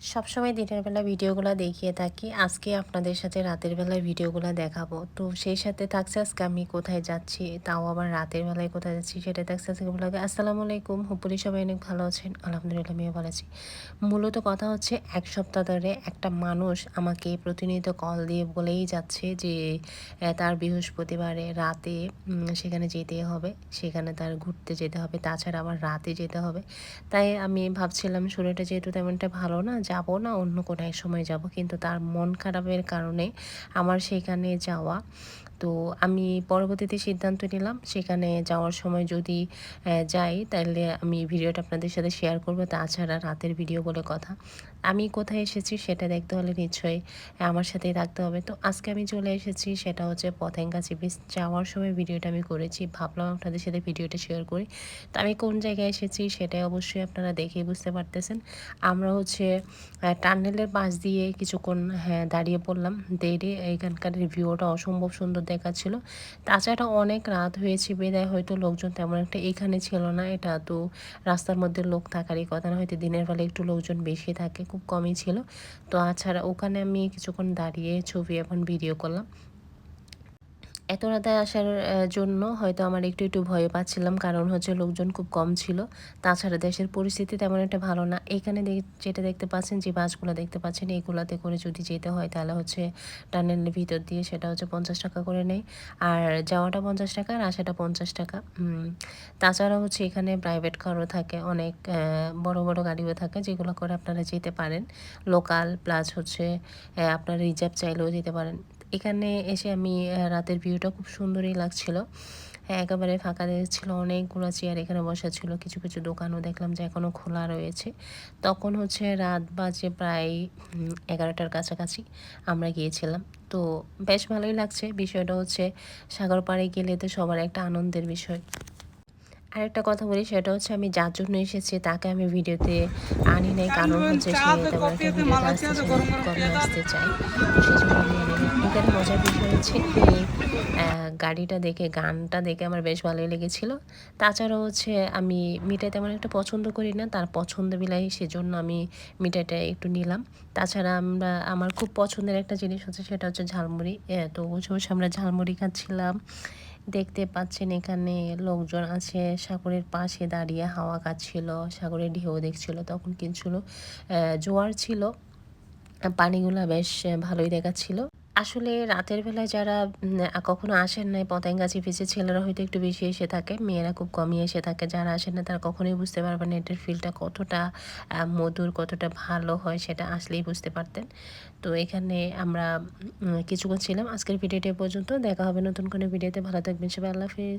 সবসময় দিনের বেলা ভিডিওগুলো দেখিয়ে থাকি। আজকে আপনাদের সাথে রাতের বেলায় ভিডিওগুলো দেখাবো। তো সেই সাথে থাকছে আজকে আমি কোথায় যাচ্ছি, তাও আবার রাতের বেলায় কোথায় যাচ্ছি সেটা থাকছে আজকে ব্লগে আসসালামু আলাইকুম, হুপুরি সবাই অনেক ভালো আছেন। আলহামদুলিল্লাহ আমিও ভালো আছি। মূলত কথা হচ্ছে এক সপ্তাহ ধরে একটা মানুষ আমাকে প্রতিনিয়ত কল দিয়ে বলেই যাচ্ছে যে তার বৃহস্পতিবারে রাতে সেখানে যেতে হবে, সেখানে তার ঘুরতে যেতে হবে, তাছাড়া আবার রাতে যেতে হবে। তাই আমি ভাবছিলাম শরীরটা যেহেতু তেমনটা ভালো না যাব না, অন্য কোনো এক সময় যাব। কিন্তু তার মন খারাপের কারণে আমার সেখানে যাওয়া তো আমি পরবর্তীতে সিদ্ধান্ত নিলাম। সেখানে যাওয়ার সময় যদি যাই তাহলে আমি ভিডিওটা আপনাদের সাথে শেয়ার করব। তাছাড়া রাতের ভিডিও বলে কথা। আমি কোথায় এসেছি সেটা দেখতে হলে নিশ্চয়ই আমার সাথেই থাকতে হবে। তো আজকে আমি চলে এসেছি সেটা হচ্ছে পথেঙ্গাচি বিচ যাওয়ার সময় ভিডিওটা আমি করেছি। ভাবলাম আপনাদের সাথে ভিডিওটা শেয়ার করি। তো আমি কোন জায়গায় এসেছি সেটাই অবশ্যই আপনারা দেখেই বুঝতে পারতেছেন। আমরা হচ্ছে টানেলের পাশ দিয়ে কিছুক্ষণ হ্যাঁ দাঁড়িয়ে পড়লাম। দেড়ে এখানকার ভিউটা অসম্ভব সুন্দর দেখাচ্ছিল। তাছাড়া অনেক রাত হয়েছে, বেদায় হয়তো লোকজন তেমন একটা এখানে ছিল না। এটা তো রাস্তার মধ্যে লোক থাকারই কথা না, হয়তো দিনের বেলা একটু লোকজন বেশি থাকে, খুব কমই ছিল। তো তাছাড়া ওখানে আমি কিছুক্ষণ দাঁড়িয়ে ছবি এখন ভিডিও করলাম। এত রাতে আসার জন্য হয়তো আমার একটু একটু ভয় পাচ্ছিলাম। কারণ হচ্ছে লোকজন খুব কম ছিল। তাছাড়া দেশের পরিস্থিতি তেমন একটা ভালো না। এখানে যেটা দেখতে পাচ্ছেন, যে বাসগুলো দেখতে পাচ্ছেন এইগুলাতে করে যদি যেতে হয় তাহলে হচ্ছে টানেলের ভিতর দিয়ে সেটা হচ্ছে পঞ্চাশ টাকা করে নেয়। আর যাওয়াটা পঞ্চাশ টাকা আর আসাটা পঞ্চাশ টাকা। তাছাড়া হচ্ছে এখানে প্রাইভেট কারও থাকে। অনেক বড় বড় গাড়িও থাকে যেগুলো করে আপনারা যেতে পারেন। লোকাল প্লাস হচ্ছে আপনারা রিজার্ভ চাইলেও যেতে পারেন। এখানে এসে আমি রাতের ভিউটা খুব সুন্দরই লাগছিল। হ্যাঁ একেবারে ফাঁকা ছিল অনেকগুলো চেয়ার এখানে বসা ছিল কিছু কিছু দোকানও দেখলাম যে এখনও খোলা রয়েছে। তখন হচ্ছে রাত বাজে প্রায় এগারোটার কাছাকাছি আমরা গিয়েছিলাম। তো বেশ ভালোই লাগছে। বিষয়টা হচ্ছে সাগর পাড়ে গেলে তো সবার একটা আনন্দের বিষয়। আরেকটা কথা বলি সেটা হচ্ছে আমি যার জন্য এসেছি তাকে আমি ভিডিওতে আনি নাই কারণ হচ্ছে সে তেমন একটা ভিডিওতে আসতে চাই না, কমে আসতে চায়। তো সেই জন্য আমি এখানে মজার বিষয় হচ্ছে এই গাড়িটা দেখে, গানটা দেখে আমার বেশ ভালোই লেগেছিল। তাছাড়া হচ্ছে আমি মিঠাই তেমন একটা পছন্দ করি না, তার পছন্দ বিলাই সেজন্য আমি মিঠাইটা একটু নিলাম। তাছাড়া আমরা, আমার খুব পছন্দের একটা জিনিস হচ্ছে সেটা হচ্ছে ঝালমুড়ি। তো বসে বসে আমরা ঝালমুড়ি খাচ্ছিলাম। দেখতে পাচ্ছেন এখানে লোকজন আছে, সাগরের পাশে দাঁড়িয়ে হাওয়া খাচ্ছিল সাগরের ঢেউ দেখছিল, তখন কিছু জোয়ার ছিল। পানিগুলো বেশ ভালোই দেখাচ্ছিল। আসলে রাতের বেলায় যারা কখনো আসেন নাই, পতেঙ্গাছি পিছে ছেলেরা হয়তো একটু বেশি এসে থাকে, মেয়েরা খুব কমই এসে থাকে। যারা আসেন না তারা কখনোই বুঝতে পারবে না এটার ফিলটা কতটা মধুর, কতটা ভালো হয়, সেটা আসলেই বুঝতে পারতেন। তো এখানে আমরা কিছুক্ষণ ছিলাম। আজকের ভিডিওটা পর্যন্ত। দেখা হবে নতুন কোনো ভিডিওতে ভালো থাকবেন সবাই। আল্লাহ হাফিজ।